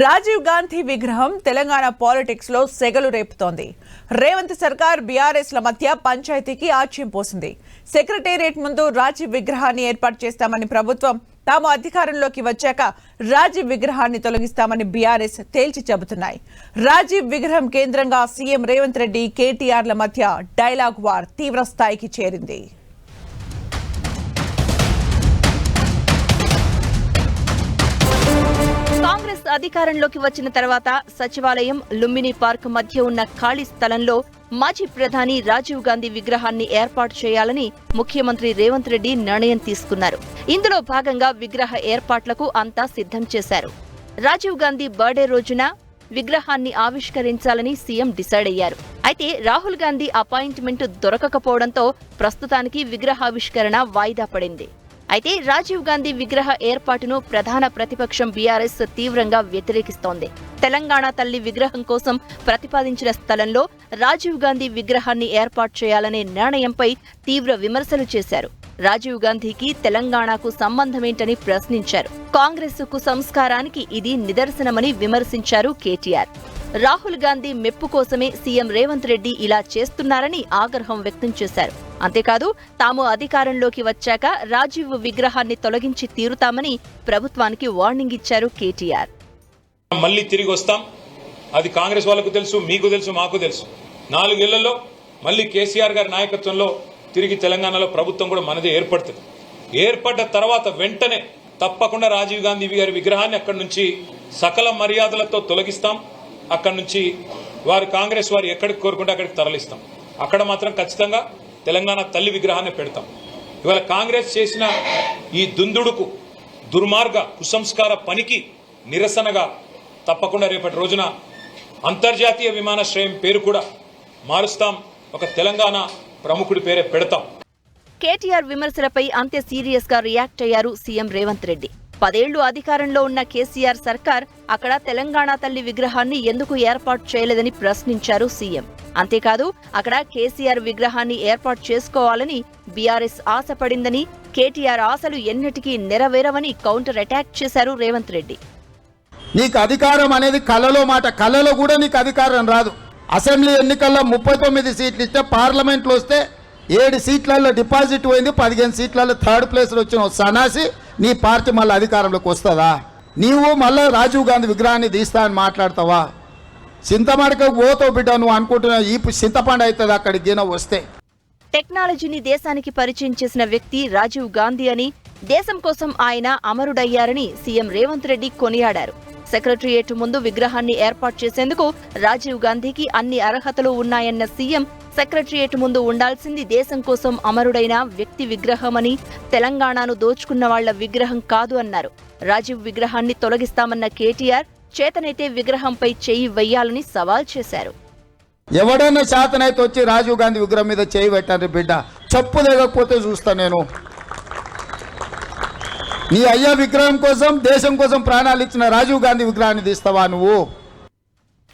రాజీవ్ గాంధీ విగ్రహం తెలంగాణ పాలిటిక్స్లో సెగలు రేపుతోంది. రేవంత్ సర్కార్ బీఆర్ఎస్ ల మధ్య పంచాయతీకి ఆచ్యం పోసింది. సెక్రటేరియట్ ముందు రాజీవ్ విగ్రహాన్ని ఏర్పాటు చేస్తామని ప్రభుత్వం తాము అధికారంలోకి వచ్చాక రాజీవ్ విగ్రహాన్ని తొలగిస్తామని బీఆర్ఎస్ తేల్చి చెబుతున్నాయి. రాజీవ్ విగ్రహం కేంద్రంగా సీఎం రేవంత్ రెడ్డి కేటీఆర్ల మధ్య డైలాగ్ వార్ తీవ్ర స్థాయికి చేరింది. అధికారంలోకి వచ్చిన తర్వాత సచివాలయం లుంబిని పార్క్ మధ్య ఉన్న ఖాళీ స్థలంలో మాజీ ప్రధాని రాజీవ్ గాంధీ విగ్రహాన్ని ఏర్పాటు చేయాలని ముఖ్యమంత్రి రేవంత్ రెడ్డి నిర్ణయం తీసుకున్నారు. ఇందులో భాగంగా విగ్రహ ఏర్పాట్లకు అంతా సిద్ధం చేశారు. రాజీవ్ గాంధీ బర్త్డే రోజున విగ్రహాన్ని ఆవిష్కరించాలని సీఎం డిసైడ్ అయ్యారు. అయితే రాహుల్ గాంధీ అపాయింట్మెంట్ దొరకకపోవడంతో ప్రస్తుతానికి విగ్రహావిష్కరణ వాయిదా పడింది. అయితే రాజీవ్ గాంధీ విగ్రహ ఏర్పాటును ప్రధాన ప్రతిపక్షం బీఆర్ఎస్ తీవ్రంగా వ్యతిరేకిస్తోంది. తెలంగాణ తల్లి విగ్రహం కోసం ప్రతిపాదించిన స్థలంలో రాజీవ్ గాంధీ విగ్రహాన్ని ఏర్పాటు చేయాలనే నిర్ణయంపై తీవ్ర విమర్శలు చేశారు. రాజీవ్ గాంధీకి తెలంగాణకు సంబంధమేంటని ప్రశ్నించారు. కాంగ్రెస్కు సంస్కారానికి ఇది నిదర్శనమని విమర్శించారు కేటీఆర్. రాహుల్ గాంధీ మెప్పు కోసమే సీఎం రేవంత్ రెడ్డి ఇలా చేస్తున్నారని ఆగ్రహం వ్యక్తం చేశారు. అంతేకాదు తాము అధికారంలోకి వచ్చాక రాజీవ్ విగ్రహాన్ని తొలగించి తీరుతామని ప్రభుత్వానికి వార్నింగ్ ఇచ్చారు కేటీఆర్. మళ్ళీ తిరిగి వస్తాం. అది కాంగ్రెస్ వాళ్ళకు తెలుసు మీకు తెలుసు మాకు తెలుసు. నాలుగేళ్ళలో మళ్ళీ కేసీఆర్ గారి నాయకత్వంలో తిరిగి తెలంగాణలో ప్రభుత్వం కూడా మనదే ఏర్పడుతుంది. ఏర్పడ్డ తర్వాత వెంటనే తప్పకుండా రాజీవ్ గాంధీ గారి విగ్రహాన్ని అక్కడి నుంచి సకల మర్యాదలతో తొలగిస్తాం. అక్కడి నుంచి వారు కాంగ్రెస్ వారు ఎక్కడికి కోరుకుంటే అక్కడికి తరలిస్తాం. అక్కడ మాత్రం ఖచ్చితంగా తెలంగాణ తల్లి విగ్రహాన్ని పెడతాం. ఇవాళ కాంగ్రెస్ చేసిన ఈ దుందుడుకు దుర్మార్గ కుసంస్కార పనికి నిరసనగా తప్పకుండా రేపటి రోజున అంతర్జాతీయ విమానాశ్రయం పేరు కూడా మారుస్తాం. ఒక తెలంగాణ ప్రముఖుడి పేరే పెడతాం. కేటీఆర్ విమర్శలపై అంతే సీరియస్గా రియాక్ట్ అయ్యారు సీఎం రేవంత్ రెడ్డి. పదేళ్ళు అధికారంలో ఉన్న కేసీఆర్ సర్కార్ అక్కడ తెలంగాణ తల్లి విగ్రహాన్ని ఎందుకు ఏర్పాటు చేయలేదని ప్రశ్నించారు సీఎం. అంతేకాదు అక్కడ కేసీఆర్ విగ్రహాన్ని ఏర్పాటు చేసుకోవాలని బీఆర్ఎస్ ఆశపడిందని కేటీఆర్ ఆశలు ఎన్నటికీ నెరవేరవని కౌంటర్ అటాక్ చేశారు రేవంత్ రెడ్డి. నీకు అధికారం అనేది కళలో మాట కళలో కూడా నీకు అధికారం రాదు. అసెంబ్లీ ఎన్నికల్లో ముప్పై తొమ్మిది సీట్లు ఇస్తే పార్లమెంట్లో వస్తే ఏడు సీట్లలో డిపాజిట్ పోయింది పదిహేను సీట్లలో థర్డ్ ప్లేస్లో వచ్చిన సనాసి నీ పార్టీ మళ్ళీ అధికారంలోకి వస్తుందా? నీవు మళ్ళీ రాజీవ్ గాంధీ విగ్రహాన్ని తీస్తా అని మాట్లాడతావా? చింతమడక ఓతో బిడ్డ నువ్వు అనుకుంటున్నావు ఈ చింతపండు అవుతుంది అక్కడికి దిన వస్తే. టెక్నాలజీని దేశానికి పరిచయం చేసిన వ్యక్తి రాజీవ్ గాంధీ అని దేశం కోసం ఆయన అమరుడయ్యారని సీఎం రేవంత్ రెడ్డి కొనియాడారు. సెక్రటరియేట్ ముందు విగ్రహాన్ని ఏర్పాటు చేసేందుకు రాజీవ్ గాంధీకి అన్ని అర్హతలు ఉన్నాయన్న సీఎం సెక్రటరియేట్ ముందు ఉండాల్సింది దేశం కోసం అమరుడైన వ్యక్తి విగ్రహమని తెలంగాణను దోచుకున్న వాళ్ళ విగ్రహం కాదు అన్నారు. రాజీవ్ విగ్రహాన్ని తొలగిస్తామన్న కేటీఆర్ చేతనైతే విగ్రహంపై చేయి వెయ్యాలని సవాల్ చేశారు. ఎవడన్నా చేతనైతే వచ్చి రాజీవ్ గాంధీ విగ్రహం మీద చేయి పెట్టండి బిడ్డ. చెప్పు లేకపోతే చూస్తా నేను. నీ అయ్యా విగ్రహం కోసం దేశం కోసం ప్రాణాలు ఇచ్చిన రాజీవ్ గాంధీ విగ్రహాన్ని తీస్తావా నువ్వు?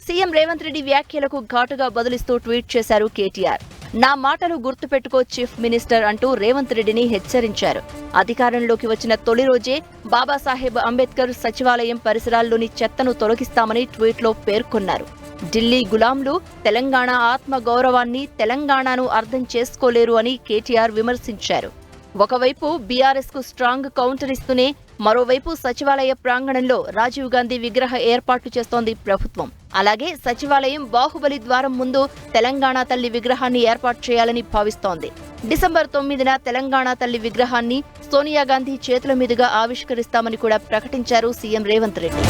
సీఎం రేవంత్ రెడ్డి వ్యాఖ్యలకు ఘాటుగా బదులిస్తూ ట్వీట్ చేశారు కేటీఆర్. నా మాటలు గుర్తుపెట్టుకో చీఫ్ మినిస్టర్ అంటూ రేవంత్ రెడ్డిని హెచ్చరించారు. అధికారంలోకి వచ్చిన తొలి రోజే బాబాసాహెబ్ అంబేద్కర్ సచివాలయం పరిసరాల్లోని చెత్తను తొలగిస్తామని ట్వీట్లో పేర్కొన్నారు. ఢిల్లీ గులాంలు తెలంగాణ ఆత్మ గౌరవాన్ని తెలంగాణను అర్థం చేసుకోలేరు అని కేటీఆర్ విమర్శించారు. ఒకవైపు బీఆర్ఎస్కు స్ట్రాంగ్ కౌంటర్ ఇస్తూనే మరోవైపు సచివాలయ ప్రాంగణంలో రాజీవ్ గాంధీ విగ్రహ ఏర్పాటు చేస్తోంది ప్రభుత్వం. అలాగే సచివాలయం బాహుబలి ద్వారం ముందు తెలంగాణ తల్లి విగ్రహాన్ని ఏర్పాటు చేయాలని భావిస్తోంది. డిసెంబర్ తొమ్మిదిన తెలంగాణ తల్లి విగ్రహాన్ని సోనియా గాంధీ చేతుల మీదుగా ఆవిష్కరిస్తామని కూడా ప్రకటించారు సీఎం రేవంత్ రెడ్డి.